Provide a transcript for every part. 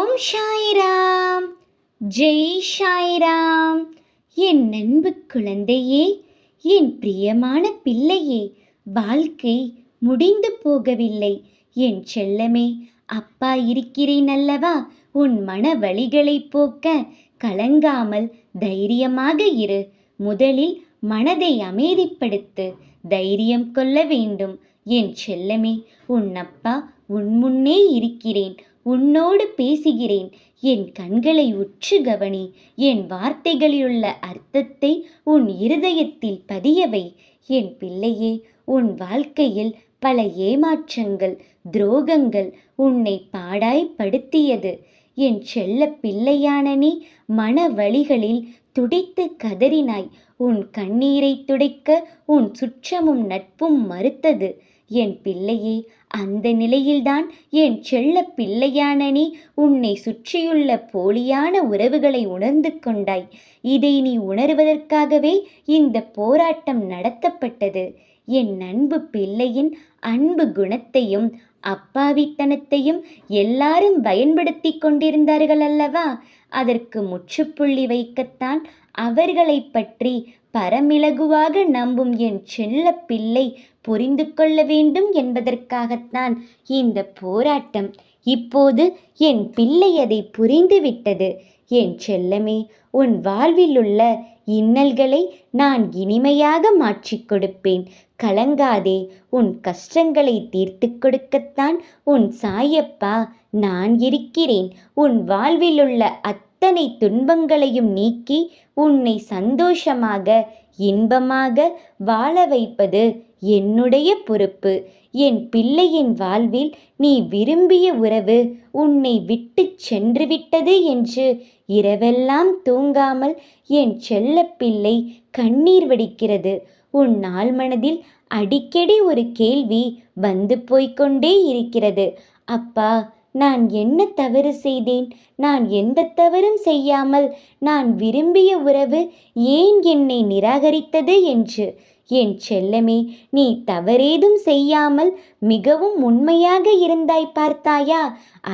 ஓம் ஷாயிராம் ஜெய் ஷாயிராம் என் அன்பு குழந்தையே என் பிரியமான பிள்ளையே வாழ்க்கை முடிந்து போகவில்லை. என் செல்லமே அப்பா இருக்கிறேன் அல்லவா? உன் மன வழிகளை போக்க கலங்காமல் தைரியமாக இரு. முதலில் மனதை அமைதிப்படுத்து தைரியம் கொள்ள வேண்டும். என் செல்லமே உன் அப்பா உன் முன்னே இருக்கிறேன். உன்னோடு பேசுகிறேன். என் கண்களை உற்று கவனி. என் வார்த்தைகளிலுள்ள அர்த்தத்தை உன் இருதயத்தில் பதியவை. என் பிள்ளையே உன் வாழ்க்கையில் பல ஏமாற்றங்கள் துரோகங்கள் உன்னை பாடாய்ப்படுத்தியது. என் செல்ல பிள்ளையான நீ மன வழிகளில் துடித்து கதறினாய். உன் கண்ணீரை துடைக்க உன் சுற்றமும் நட்பும் மறுத்தது. என் பிள்ளையே அந்த நிலையில்தான் என் செல்ல பிள்ளையான நீ உன்னை சுற்றியுள்ள போலியான உறவுகளை உணர்ந்து கொண்டாய். இதை நீ உணர்வதற்காகவே இந்த போராட்டம் நடத்தப்பட்டது. என் அன்பு பிள்ளையின் அன்பு குணத்தையும் அப்பாவித்தனத்தையும் எல்லாரும் பயன்படுத்தி கொண்டிருந்தார்கள் அல்லவா? அதற்கு முற்றுப்புள்ளி வைக்கத்தான் அவர்களை பற்றி பரமிலகுவாக நம்பும் என் செல்ல பிள்ளை புரிந்து கொள்ள வேண்டும் என்பதற்காகத்தான் இந்த போராட்டம் இப்போது என் பிள்ளை அதை புரிந்துவிட்டது என் செல்லமே உன் வாழ்விலுள்ள இன்னல்களை நான் இனிமையாக மாற்றிக் கொடுப்பேன். கலங்காதே. உன் கஷ்டங்களை தீர்த்து கொடுக்கத்தான் உன் சாயப்பா. நான் இருக்கிறேன். உன் வாழ்வில் உள்ள அத்தனை துன்பங்களையும் நீக்கி உன்னை சந்தோஷமாக இன்பமாக வாழ வைப்பது என்னுடைய பொறுப்பு. என் பிள்ளையின் வாழ்வில் நீ விரும்பிய உறவு உன்னை விட்டு சென்று விட்டது என்று இரவெல்லாம் தூங்காமல் என் செல்ல பிள்ளை கண்ணீர் வடிக்கிறது. உன் நாள் மனதில் அடிக்கடி ஒரு கேள்வி வந்து போய்க்கொண்டே இருக்கிறது. அப்பா நான் என்ன தவறு செய்தேன்? நான் எந்த தவறும் செய்யாமல் நான் விரும்பிய உறவு ஏன் என்னை நிராகரித்தது என்று? என் செல்லமே நீ தவறேதும் செய்யாமல் மிகவும் உண்மையாக இருந்தாய் பார்த்தாயா?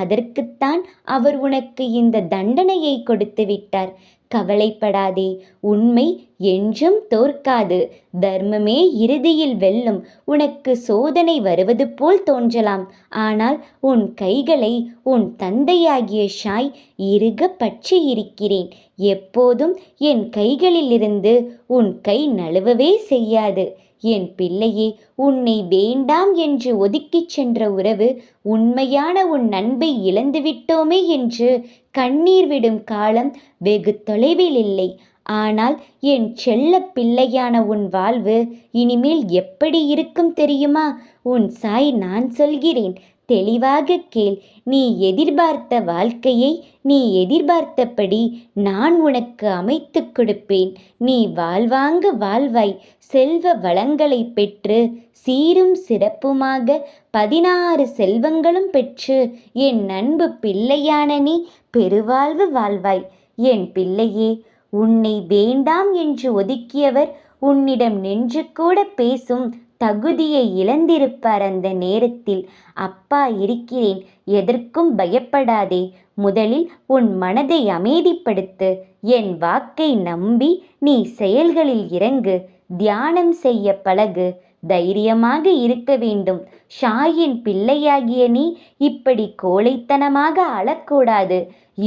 அதற்குத்தான் அவர் உனக்கு இந்த தண்டனையை கொடுத்து விட்டார். கவலைப்படாதே. உண்மை என்றும் தோற்காது. தர்மமே இறுதியில் வெல்லும். உனக்கு சோதனை வருவது போல் தோன்றலாம். ஆனால் உன் கைகளை உன் தந்தையாகிய ஷாய் இறுக பற்றி இருக்கிறேன். எப்போதும் என் கைகளிலிருந்து உன் கை நழுவவே செய்யாது. என் பிள்ளையே உன்னை வேண்டாம் என்று ஒதுக்கிச் சென்ற உறவு உண்மையான உன் நண்பை இழந்துவிட்டோமே என்று கண்ணீர் விடும் காலம் வெகு தொலைவில் இல்லை. ஆனால் என் செல்ல பிள்ளையான உன் வாழ்வு இனிமேல் எப்படி இருக்கும் தெரியுமா? உன் சாய் நான் சொல்கிறேன். தெளிவாக கேள். நீ எதிர்பார்த்த வாழ்க்கையை நீ எதிர்பார்த்தபடி நான் உனக்கு அமைத்து கொடுப்பேன். நீ வாழ்வாங்க வாழ்வாய். செல்வ வளங்களை பெற்று சீரும் சிறப்புமாக பதினாறு செல்வங்களும் பெற்று என் அன்பு பிள்ளையான நீ பெருவாழ்வு வாழ்வாய். என் பிள்ளையே உன்னை வேண்டாம் என்று ஒதுக்கியவர் உன்னிடம் நின்று கூட பேசும் தகுதியை இழந்திருப்பார் அந்த நேரத்தில். அப்பா இருக்கிறேன். எதற்கும் பயப்படாதே. முதலில் உன் மனதை அமைதிப்படுத்து. என் வாக்கை நம்பி நீ செயல்களில் இறங்கு. தியானம் செய்ய பழகு. தைரியமாக இருக்க வேண்டும். ஷாயின் பிள்ளையாகிய நீ இப்படி கோழைத்தனமாக அழக்கூடாது.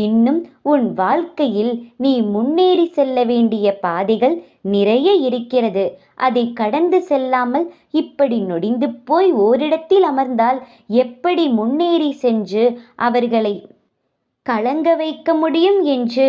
இன்னும் உன் வாழ்க்கையில் நீ முன்னேறி செல்ல வேண்டிய பாதைகள் நிறைய இருக்கிறது. அதை கடந்து செல்லாமல் இப்படி நொடிந்து போய் ஓரிடத்தில் அமர்ந்தால் எப்படி முன்னேறி சென்று அவர்களை கலங்க வைக்க முடியும் என்று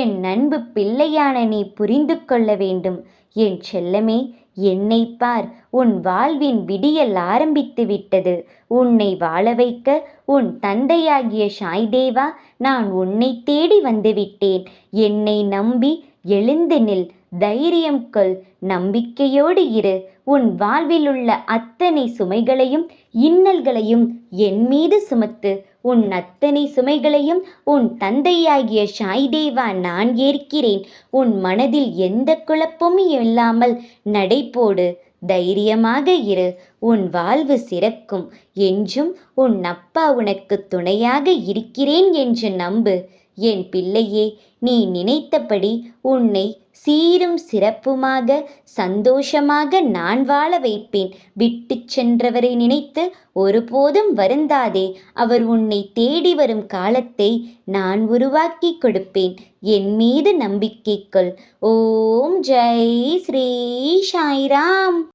என் நண்பு பிள்ளையான நீ புரிந்து கொள்ள வேண்டும். என் செல்லமே என்னை பார் உன் வாழ்வின் விடியல் ஆரம்பித்து விட்டது. உன்னை வாழ வைக்க உன் தந்தையாகிய சாய்தேவா நான் உன்னை தேடி வந்துவிட்டேன் என்னை நம்பி எழுந்து நில். தைரியம் கொள் நம்பிக்கையோடு இரு. உன் வாழ்வில் உள்ள அத்தனை சுமைகளையும் இன்னல்களையும் என் மீது சுமத்து. உன் அத்தனை சுமைகளையும் உன் தந்தையாகிய ஷாய்தேவா நான் ஏற்கிறேன். உன் மனதில் எந்த குழப்பமும் இல்லாமல் நடைபோடு தைரியமாக இரு. உன் வாழ்வு சிறக்கும். என்றும் உன் அப்பா உனக்கு துணையாக இருக்கிறேன் என்று நம்பு. என் பிள்ளையே நீ நினைத்தபடி உன்னை சீரும் சிறப்புமாக சந்தோஷமாக நான் வாழ வைப்பேன். விட்டுச் சென்றவரை நினைத்து ஒருபோதும் வருந்தாதே அவர் உன்னை தேடி வரும் காலத்தை நான் உருவாக்கி கொடுப்பேன். என் மீது நம்பிக்கை கொள். ஓம் ஜெய் ஸ்ரீ சாய்ராம்.